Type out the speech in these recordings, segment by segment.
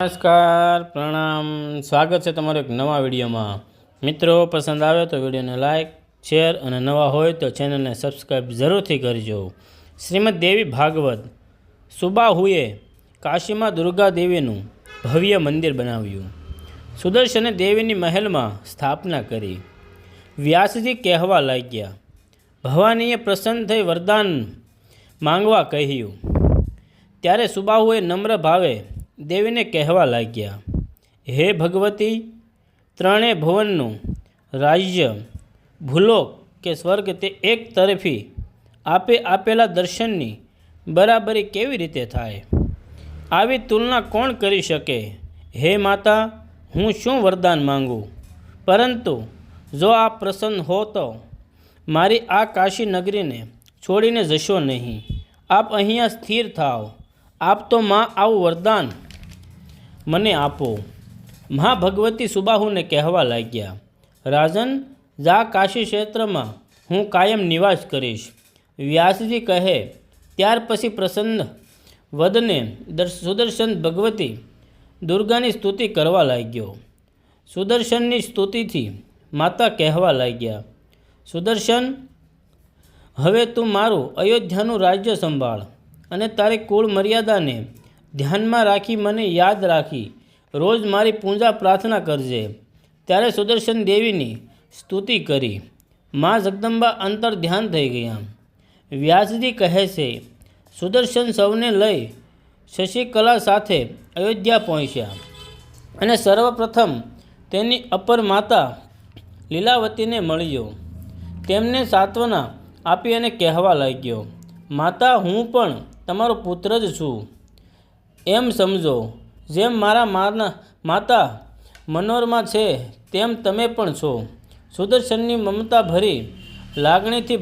નમસ્કાર, પ્રણામ. સ્વાગત છે તમારો એક નવા વિડીયોમાં. મિત્રો, પસંદ આવે તો વિડીયોને લાઇક શેર અને નવા હોય તો ચેનલને સબસ્ક્રાઈબ જરૂરથી કરજો. શ્રીમદ દેવી ભાગવત, સુબાહુએ કાશીમાં દુર્ગા દેવીનું ભવ્ય મંદિર બનાવ્યું. સુદર્શને દેવીની મહેલમાં સ્થાપના કરી. વ્યાસજી કહેવા લાગ્યા, ભવાનીએ પ્રસન્ન થઈ વરદાન માંગવા કહ્યું. ત્યારે સુબાહુએ નમ્ર ભાવે દેવીને કહેવા લાગ્યા, હે ભગવતી ત્રણેય ભુવનનું રાજ્ય ભૂલો કે સ્વર્ગ તે એક તરફી આપે આપેલા દર્શનની બરાબરી કેવી રીતે થાય? આવી તુલના કોણ કરી શકે? હે માતા, હું શું વરદાન માંગુ? પરંતુ જો આપ પ્રસન્ન હો તો મારી આ કાશી નગરીને છોડીને જશો નહીં. આપ અહીંયા સ્થિર થાઓ. આપ તો માં આવું વરદાન મને આપો. મહા ભગવતી સુબાહુને કહેવા લાગ્યા, રાજન, જા કાશી ક્ષેત્રમાં, હું કાયમ નિવાસ કરીશ. વ્યાસજી કહે, ત્યાર પછી પ્રસન્ન વદને દર્શ, સુદર્શન ભગવતી દુર્ગાની સ્તુતિ કરવા લાગ્યો. સુદર્શનની સ્તુતિથી માતા કહેવા લાગ્યા, સુદર્શન, હવે તું મારું અયોધ્યાનું રાજ્ય સંભાળ અને તારી કુળ મર્યાદાને ધ્યાનમાં રાખી મને યાદ રાખી રોજ મારી પૂજા પ્રાર્થના કરજે. ત્યારે સુદર્શન દેવીની સ્તુતિ કરી. મા જગદંબા અંતર ધ્યાન થઈ ગયા. વ્યાસજી કહે છે, સુદર્શન સૌને લઈ શશિકલા સાથે અયોધ્યા પહોંચ્યા અને સર્વપ્રથમ તેની અપર માતા લીલાવતીને મળ્યો. તેમને સાત્વના આપી અને કહેવા લાગ્યો, માતા, હું પણ તમારો પુત્ર જ છું. એમ સમજો, જેમ મારા મારના માતા મનોરમાં છે, તેમ તમે પણ છો. સુદર્શનની મમતા ભરી લાગણીથી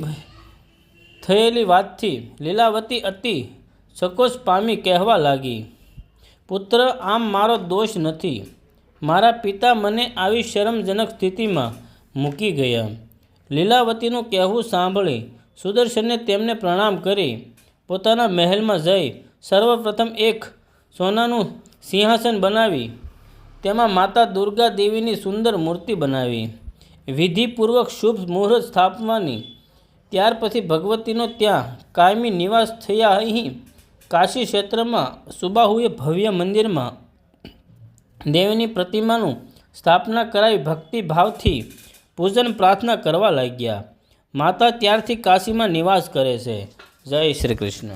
થયેલી વાતથી લીલાવતી અતિ સકોચ પામી કહેવા લાગી, પુત્ર, આમ મારો દોષ નથી. મારા પિતા મને આવી શરમજનક સ્થિતિમાં મૂકી ગયા. લીલાવતીનું કહેવું સાંભળી સુદર્શને તેમને પ્રણામ કરી, પોતાના મહેલમાં જઈ સર્વપ્રથમ એક સોનાનું સિંહાસન બનાવી, તેમાં માતા દુર્ગા દેવીની સુંદર મૂર્તિ બનાવી, વિધિપૂર્વક શુભ મુહૂર્ત સ્થાપવાની. ત્યાર પછી ભગવતીનો ત્યાં કાયમી નિવાસ થયા અહીં કાશી ક્ષેત્રમાં સુબાહુએ ભવ્ય મંદિરમાં દેવીની પ્રતિમાનું સ્થાપના કરાવી ભક્તિભાવથી પૂજન પ્રાર્થના કરવા લાગ્યા. માતા ત્યારથી કાશીમાં નિવાસ કરે છે. જય શ્રી કૃષ્ણ.